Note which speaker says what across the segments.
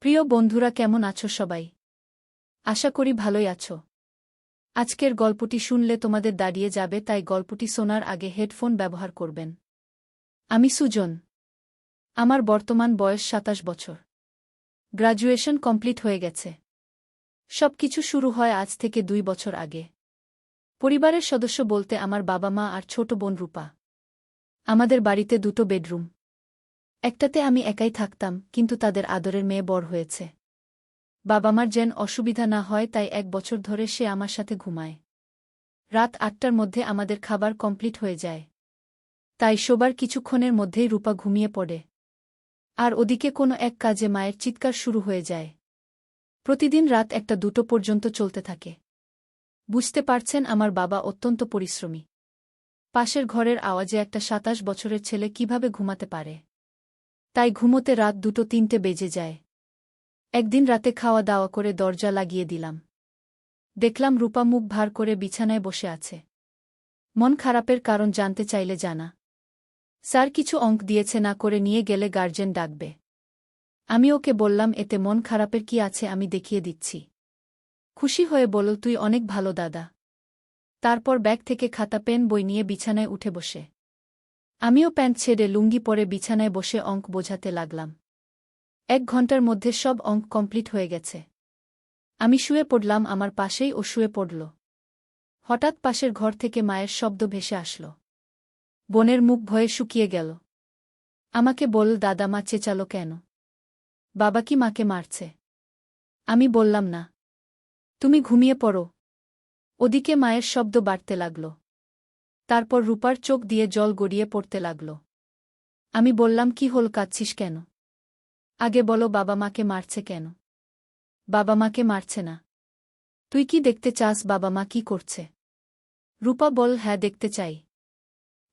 Speaker 1: প্রিয় বন্ধুরা, কেমন আছো সবাই? আশা করি ভালোই আছো। আজকের গল্পটি শুনলে তোমাদের দাঁড়িয়ে যাবে, তাই গল্পটি শোনার আগে হেডফোন ব্যবহার করবেন। আমি সুজন। আমার বর্তমান বয়স সাতাশ বছর। গ্রাজুয়েশন কমপ্লিট হয়ে গেছে। সব কিছু শুরু হয় আজ থেকে দুই বছর আগে। পরিবারের সদস্য বলতে আমার বাবা মা আর ছোট বোন রূপা। আমাদের বাড়িতে দুটো বেডরুম। একটাতে আমি একাই থাকতাম, কিন্তু তাদের আদরের মেয়ে বড় হয়েছে। বাবা মার যেন অসুবিধা না হয়, তাই এক বছর ধরে সে আমার সাথে ঘুমায়। রাত আটটার মধ্যে আমাদের খাবার কমপ্লিট হয়ে যায়। তাই শোবার কিছুক্ষণের মধ্যেই রূপা ঘুমিয়ে পড়ে। আর ওদিকে কোনো এক কাজে মায়ের চিৎকার শুরু হয়ে যায়। প্রতিদিন রাত একটা দুটো পর্যন্ত চলতে থাকে। বুঝতে পারছেন, আমার বাবা অত্যন্ত পরিশ্রমী। পাশের ঘরের আওয়াজে একটা সাতাশ বছরের ছেলে কীভাবে ঘুমাতে পারে? তাই ঘুমোতে রাত দুটো তিনটে বেজে যায়। একদিন রাতে খাওয়া দাওয়া করে দরজা লাগিয়ে দিলাম। দেখলাম রূপা মুখ ভার করে বিছানায় বসে আছে। মন খারাপের কারণ জানতে চাইলে জানা। স্যার কিছু অঙ্ক দিয়েছে না করে নিয়ে গেলে গার্জেন ডাকবে। আমি ওকে বললাম, এতে মন খারাপের কি আছে আমি দেখিয়ে দিচ্ছি। খুশি হয়ে বলল তুই অনেক ভালো দাদা। তারপর ব্যাগ থেকে খাতা, পেন, বই নিয়ে বিছানায় উঠে বসে। আমিও প্যান্ট ছেড়ে লুঙ্গি পরে বিছানায় বসে অঙ্ক বোঝাতে লাগলাম। এক ঘণ্টার মধ্যে সব অঙ্ক কমপ্লিট হয়ে গেছে। আমি শুয়ে পড়লাম আমার পাশেই ও শুয়ে পড়ল। হঠাৎ পাশের ঘর থেকে মায়ের শব্দ ভেসে আসল। বোনের মুখ ভয়ে শুকিয়ে গেল। আমাকে বল, দাদা, মা চেঁচালো কেন? বাবা কি মাকে মারছে? আমি বললাম, না। তুমি ঘুমিয়ে পড়ো। ওদিকে মায়ের শব্দ বাড়তে লাগল। তারপর রূপার চোখ দিয়ে জল গড়িয়ে পড়তে লাগল। আমি বললাম, কি হল, কাঁদছিস কেন? আগে বলো, বাবা মাকে মারছে কেন? বাবা মাকে মারছে না। তুই কি দেখতে চাস, বাবা মা কি করছে? রূপা বল হ্যাঁ দেখতে চাই।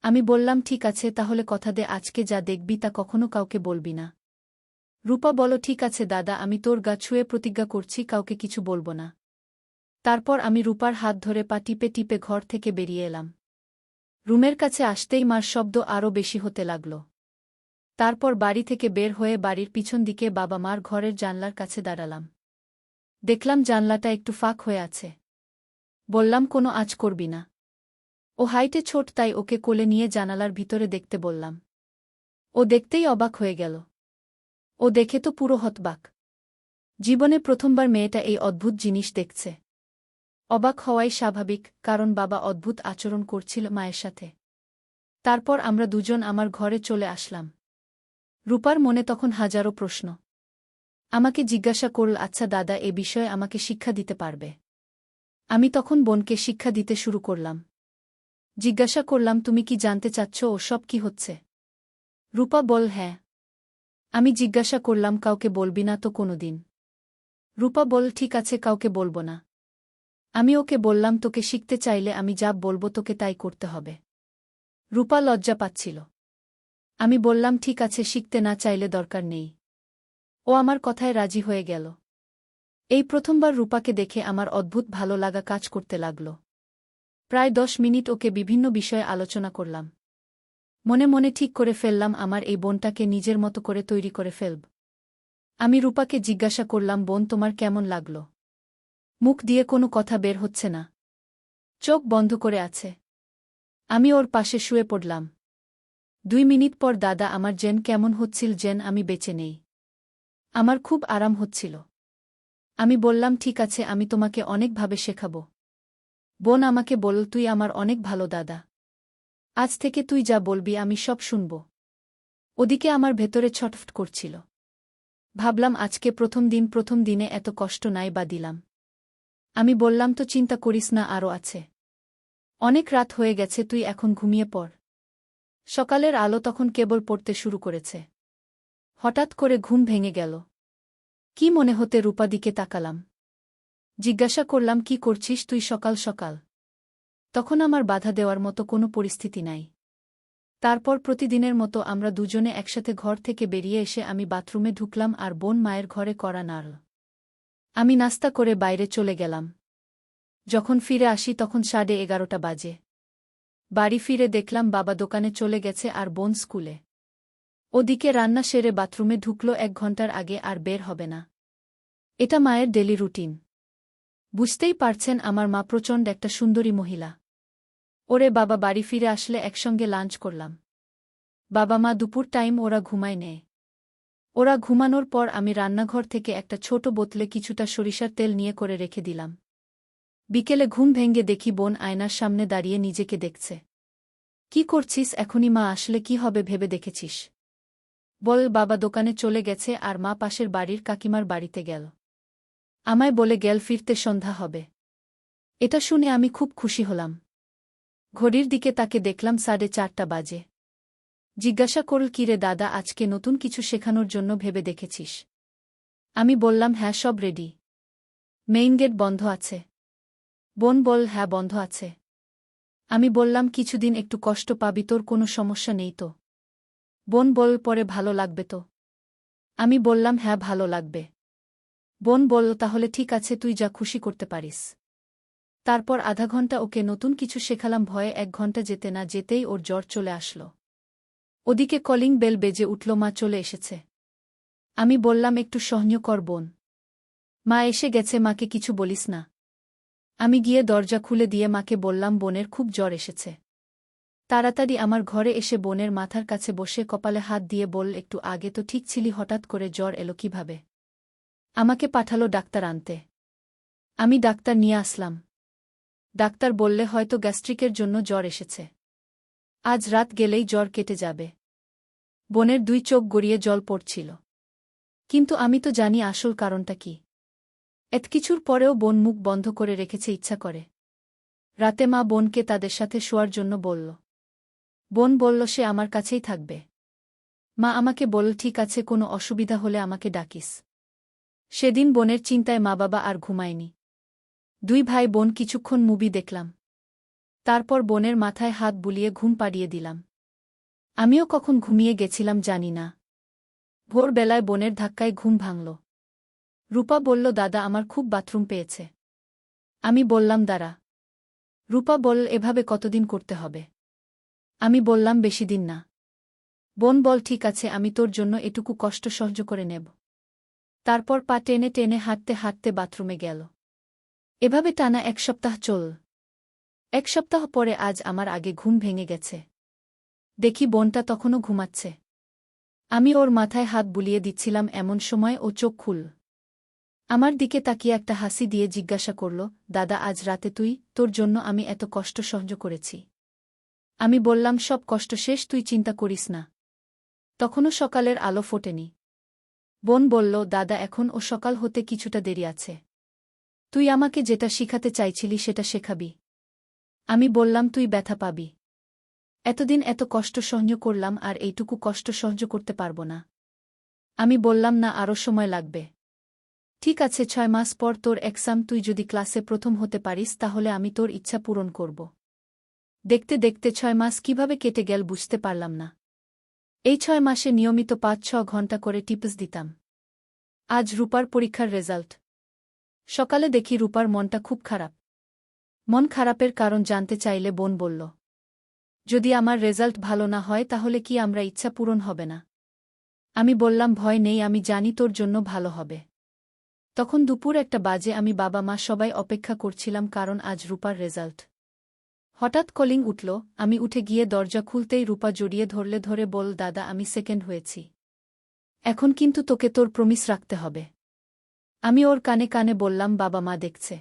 Speaker 1: আমি বললাম, ঠিক আছে, তাহলে কথা দে, আজকে যা দেখবি তা কখনো কাউকে বলবি না। রূপা বলো, ঠিক আছে, দাদা, আমি তোর গা ছুঁয়ে প্রতিজ্ঞা করছি, কাউকে কিছু বলব না। তারপর আমি রূপার হাত ধরে পা টিপে টিপে ঘর থেকে বেরিয়ে এলাম। রুমের কাছে আসতেই মার শব্দ আরও বেশি হতে লাগল। তারপর বাড়ি থেকে বের হয়ে বাড়ির পিছন দিকে বাবা মার ঘরের জানলার কাছে দাঁড়ালাম। দেখলাম জানলাটা একটু ফাঁক হয়ে আছে। বললাম, কোনো আজ করবি না। ও হাইটে ছোট, তাই ওকে কোলে নিয়ে জানালার ভিতরে দেখতে বললাম। ও দেখতেই অবাক হয়ে গেল। ও দেখে তো পুরো হতবাক। জীবনে প্রথমবার মেয়েটা এই অদ্ভুত জিনিস দেখছে। অবাক হওয়াই স্বাভাবিক, কারণ বাবা অদ্ভুত আচরণ করছিল মায়ের সাথে। তারপর আমরা দুজন আমার ঘরে চলে আসলাম। রূপার মনে তখন হাজারো প্রশ্ন। আমাকে জিজ্ঞাসা করল আচ্ছা দাদা, এ বিষয়ে আমাকে শিক্ষা দিতে পারবে? আমি তখন বোনকে শিক্ষা দিতে শুরু করলাম। জিজ্ঞাসা করলাম, তুমি কি জানতে চাচ্ছ ও সব কি হচ্ছে? রূপা বল হ্যাঁ। আমি জিজ্ঞাসা করলাম, কাউকে বলবি না তো কোনোদিন? রূপা বল, ঠিক আছে, কাউকে বলব না। আমি ওকে বললাম, তোকে শিখতে চাইলে আমি যা বলব তোকে তাই করতে হবে রূপা লজ্জা পাচ্ছিল। আমি বললাম, ঠিক আছে, শিখতে না চাইলে দরকার নেই। ও আমার কথায় রাজি হয়ে গেল। এই প্রথমবার রূপাকে দেখে আমার অদ্ভুত ভালো লাগা কাজ করতে লাগল। প্রায় দশ মিনিট ওকে বিভিন্ন বিষয়ে আলোচনা করলাম। মনে মনে ঠিক করে ফেললাম, আমার এই বোনটাকে নিজের মতো করে তৈরি করে ফেলব আমি রূপাকে জিজ্ঞাসা করলাম, বোন, তোমার কেমন লাগল? মুখ দিয়ে কোনো কথা বের হচ্ছে না। চোখ বন্ধ করে আছে। আমি ওর পাশে শুয়ে পড়লাম। দুই মিনিট পর দাদা আমার জেন কেমন হচ্ছিল জেন আমি বেঁচে নেই। আমার খুব আরাম হচ্ছিল। আমি বললাম, ঠিক আছে, আমি তোমাকে অনেকভাবে শেখাব। বোন আমাকে বলল, তুই আমার অনেক ভালো দাদা। আজ থেকে তুই যা বলবি, আমি সব শুনব। ওদিকে আমার ভেতরে ছটফট করছিল। ভাবলাম, আজকে প্রথম দিন, প্রথম দিনে এত কষ্ট নাই বা দিলাম। আমি বললাম, তো চিন্তা করিস না আরও আছে। অনেক রাত হয়ে গেছে, তুই এখন ঘুমিয়ে পড়। সকালের আলো তখন কেবল পড়তে শুরু করেছে। হঠাৎ করে ঘুম ভেঙে গেল। কি মনে হতে রূপাদিকে তাকালাম। জিজ্ঞাসা করলাম, কি করছিস তুই সকাল সকাল? তখন আমার বাধা দেওয়ার মতো কোনো পরিস্থিতি নাই। তারপর প্রতিদিনের মতো আমরা দুজনে একসাথে ঘর থেকে বেরিয়ে এসে আমি বাথরুমে ঢুকলাম আর বোন মায়ের ঘরে করা নাড়ল। আমি নাস্তা করে বাইরে চলে গেলাম। যখন ফিরে আসি তখন সাড়ে এগারোটা বাজে। বাড়ি ফিরে দেখলাম বাবা দোকানে চলে গেছে আর বোন স্কুলে। ওদিকে রান্না সেরে বাথরুমে ঢুকল এক ঘণ্টার আগে আর বের হবে না। এটা মায়ের ডেলি রুটিন। বুঝতেই পারছেন আমার মা প্রচণ্ড একটা সুন্দরী মহিলা। ওরে বাবা, বাড়ি ফিরে আসলে একসঙ্গে লাঞ্চ করলাম। বাবা মা দুপুর টাইম ওরা ঘুমায় নেয়। ওরা ঘুমানোর পর আমি রান্নাঘর থেকে একটা ছোট বোতলে কিছুটা সরিষার তেল নিয়ে করে রেখে দিলাম। বিকেলে ঘুম ভেঙ্গে দেখি বোন আয়নার সামনে দাঁড়িয়ে নিজেকে দেখছে। কি করছিস এখনই মা? আসলে কি হবে ভেবে দেখেছিস? বল, বাবা দোকানে চলে গেছে আর মা পাশের বাড়ির কাকিমার বাড়িতে গেল। আমায় বলে, গেল, ফিরতে সন্ধ্যা হবে। এটা শুনে আমি খুব খুশি হলাম। ঘড়ির দিকে তাকে দেখলাম সাড়ে চারটা বাজে। জিজ্ঞাসা করল কিরে দাদা, আজকে নতুন কিছু শেখানোর জন্য ভেবে দেখেছিস? আমি বললাম হ্যাঁ সব রেডি মেইন গেট বন্ধ আছে। বোন বল হ্যাঁ বন্ধ আছে। আমি বললাম, কিছুদিন একটু কষ্ট পাবি, তোর কোনো সমস্যা নেই তো? বোন বল, পরে ভালো লাগবে তো? আমি বললাম হ্যাঁ ভালো লাগবে। বোন বলল তাহলে ঠিক আছে, তুই যা খুশি করতে পারিস। তারপর আধা ঘণ্টা ওকে নতুন কিছু শেখালাম, ভয়ে এক ঘণ্টা যেতে না যেতেই ওর জ্বর চলে আসল। ওদিকে কলিং বেল বেজে উঠল, মা চলে এসেছে। আমি বললাম, একটু সহ্য কর, বোন। মা এসে গেছে, মাকে কিছু বলিস না। আমি গিয়ে দরজা খুলে দিয়ে মাকে বললাম, বোনের খুব জ্বর এসেছে। তাড়াতাড়ি আমার ঘরে এসে বোনের মাথার কাছে বসে কপালে হাত দিয়ে বল, একটু আগে তো ঠিক ছিলি, হঠাৎ করে জ্বর এলো কীভাবে? আমাকে পাঠালো ডাক্তার আনতে। আমি ডাক্তার নিয়ে আসলাম। ডাক্তার বললে, হয়তো গ্যাস্ট্রিকের জন্য জ্বর এসেছে। আজ রাত গেলেই জ্বর কেটে যাবে। বোনের দুই চোখ গড়িয়ে জল পড়ছিল। কিন্তু আমি তো জানি আসল কারণটা কি। এত কিছুর পরেও বোন মুখ বন্ধ করে রেখেছে ইচ্ছা করে। রাতে মা বোনকে তাদের সাথে শোয়ার জন্য বলল। বোন বলল, সে আমার কাছেই থাকবে। মা আমাকে বলল, ঠিক আছে, কোনো অসুবিধা হলে আমাকে ডাকিস। সেদিন বোনের চিন্তায় মা বাবা আর ঘুমায়নি। দুই ভাই বোন কিছুক্ষণ মুভি দেখলাম। তারপর বোনের মাথায় হাত বুলিয়ে ঘুম পাড়িয়ে দিলাম। আমিও কখন ঘুমিয়ে গেছিলাম জানি না। ভোরবেলায় বোনের ধাক্কায় ঘুম ভাঙল। রূপা বলল, দাদা, আমার খুব বাথরুম পেয়েছে। আমি বললাম, দাঁড়া। রূপা বলল, এভাবে কতদিন করতে হবে? আমি বললাম, বেশি দিন না। বোন বল, ঠিক আছে, আমি তোর জন্য এটুকু কষ্ট সহ্য করে নেব। তারপর পা টেনে টেনে হাঁটতে হাঁটতে বাথরুমে গেল। এভাবে টানা এক সপ্তাহ চল। এক সপ্তাহ পরে আজ আমার আগে ঘুম ভেঙে গেছে। দেখি বোনটা তখনও ঘুমাচ্ছে। আমি ওর মাথায় হাত বুলিয়ে দিচ্ছিলাম এমন সময় ও চোখ খুল আমার দিকে তাকিয়ে একটা হাসি দিয়ে জিজ্ঞাসা করল, দাদা, আজ রাতে তুই, তোর জন্য আমি এত কষ্ট সহ্য করেছি। আমি বললাম, সব কষ্ট শেষ, তুই চিন্তা করিস না। তখনও সকালের আলো ফোটেনি। বোন বলল, দাদা, এখন ও সকাল হতে কিছুটা দেরি আছে। তুই আমাকে যেটা শিখাতে চাইছিলি সেটা শেখাবি। আমি বললাম, তুই ব্যথা পাবি। এতদিন এত কষ্ট সহ্য করলাম আর এইটুকু কষ্ট সহ্য করতে পারব না। আমি বললাম, না আরও সময় লাগবে। ঠিক আছে, ছয় মাস পর তোর এক্সাম তুই যদি ক্লাসে প্রথম হতে পারিস, তাহলে আমি তোর ইচ্ছা পূরণ করব। দেখতে দেখতে ছয় মাস কীভাবে কেটে গেল বুঝতে পারলাম না। এই ছয় মাসে নিয়মিত পাঁচ, ছ ঘণ্টা করে টিপস দিতাম। আজ রূপার পরীক্ষার রেজাল্ট সকালে দেখি রূপার মনটা খুব খারাপ। মন খারাপের কারণ জানতে চাইলে বোন বলল যদি আমার রেজাল্ট ভালো না হয়, তাহলে কি আমরা ইচ্ছা পূরণ হবে না? আমি বললাম, ভয় নেই, আমি জানি তোর জন্য ভালো হবে। তখন দুপুর একটা বাজে, আমি বাবা, মা সবাই অপেক্ষা করছিলাম, কারণ আজ রূপার রেজাল্ট। হঠাৎ কলিং উঠল, আমি উঠে গিয়ে দরজা খুলতেই রূপা জড়িয়ে ধরলে ধরে বল, দাদা, আমি সেকেন্ড হয়েছি। এখন কিন্তু তোকে তোর প্রমিস রাখতে হবে। আমি ওর কানে কানে বললাম, বাবা, মা দেখছে।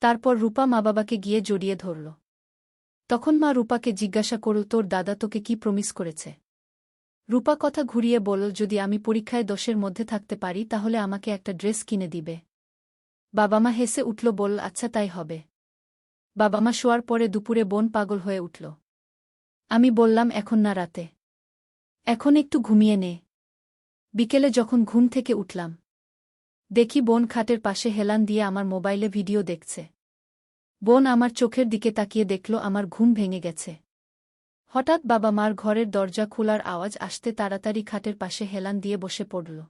Speaker 1: তারপর রূপা মা বাবাকে গিয়ে জড়িয়ে ধরল। তখন মা রূপাকে জিজ্ঞাসা করল, তোর দাদা তোকে কি প্রমিস করেছে? রূপা কথা ঘুরিয়ে বলল, যদি আমি পরীক্ষায় দশের মধ্যে থাকতে পারি, তাহলে আমাকে একটা ড্রেস কিনে দিবে। বাবা মা হেসে উঠল বলল আচ্ছা তাই হবে। বাবা মা শোয়ার পরে দুপুরে বোন পাগল হয়ে উঠল। আমি বললাম, এখন না রাতে। এখন একটু ঘুমিয়ে নে। বিকেলে যখন ঘুম থেকে উঠলাম, দেখি বোন খাটের পাশে হেলান দিয়ে আমার মোবাইলে ভিডিও দেখছে। বোন আমার চোখের দিকে তাকিয়ে দেখল আমার ঘুম ভেঙে গেছে। হঠাৎ বাবা মার ঘরের দরজা খোলার আওয়াজ আসতে তাড়াতাড়ি খাটের পাশে হেলান দিয়ে বসে পড়ল।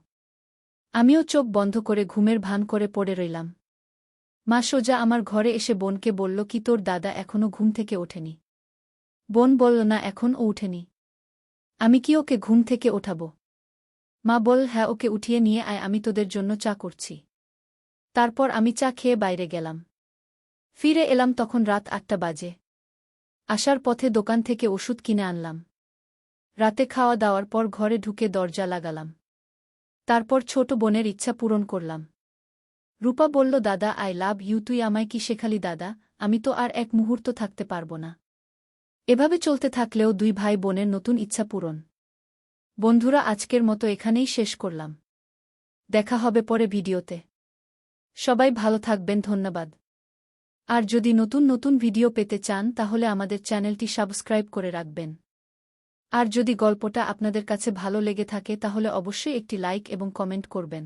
Speaker 1: আমিও চোখ বন্ধ করে ঘুমের ভান করে পড়ে রইলাম। মা সোজা আমার ঘরে এসে বোনকে বলল, কি তোর দাদা এখনও ঘুম থেকে ওঠেনি? বোন বলল, না এখন ও উঠেনি। আমি কি ওকে ঘুম থেকে ওঠাব? মা বল হ্যাঁ ওকে উঠিয়ে নিয়ে আয়, আমি তোদের জন্য চা করছি। তারপর আমি চা খেয়ে বাইরে গেলাম। ফিরে এলাম তখন রাত আটটা বাজে। আসার পথে দোকান থেকে ওষুধ কিনে আনলাম। রাতে খাওয়া দাওয়ার পর ঘরে ঢুকে দরজা লাগালাম। তারপর ছোট বোনের ইচ্ছা পূরণ করলাম। রূপা বলল, দাদা, আই লাভ ইউ, তুই আমায় কি শেখালি, দাদা? আমি তো আর এক মুহূর্ত থাকতে পারব না। এভাবে চলতে থাকলেও দুই ভাই বোনের নতুন ইচ্ছা পূরণ। বন্ধুরা, আজকের মতো এখানেই শেষ করলাম। দেখা হবে পরে ভিডিওতে। সবাই ভালো থাকবেন, ধন্যবাদ। আর যদি নতুন নতুন ভিডিও পেতে চান, তাহলে আমাদের চ্যানেলটি সাবস্ক্রাইব করে রাখবেন। আর যদি গল্পটা আপনাদের কাছে ভালো লেগে থাকে, তাহলে অবশ্যই একটি লাইক এবং কমেন্ট করবেন।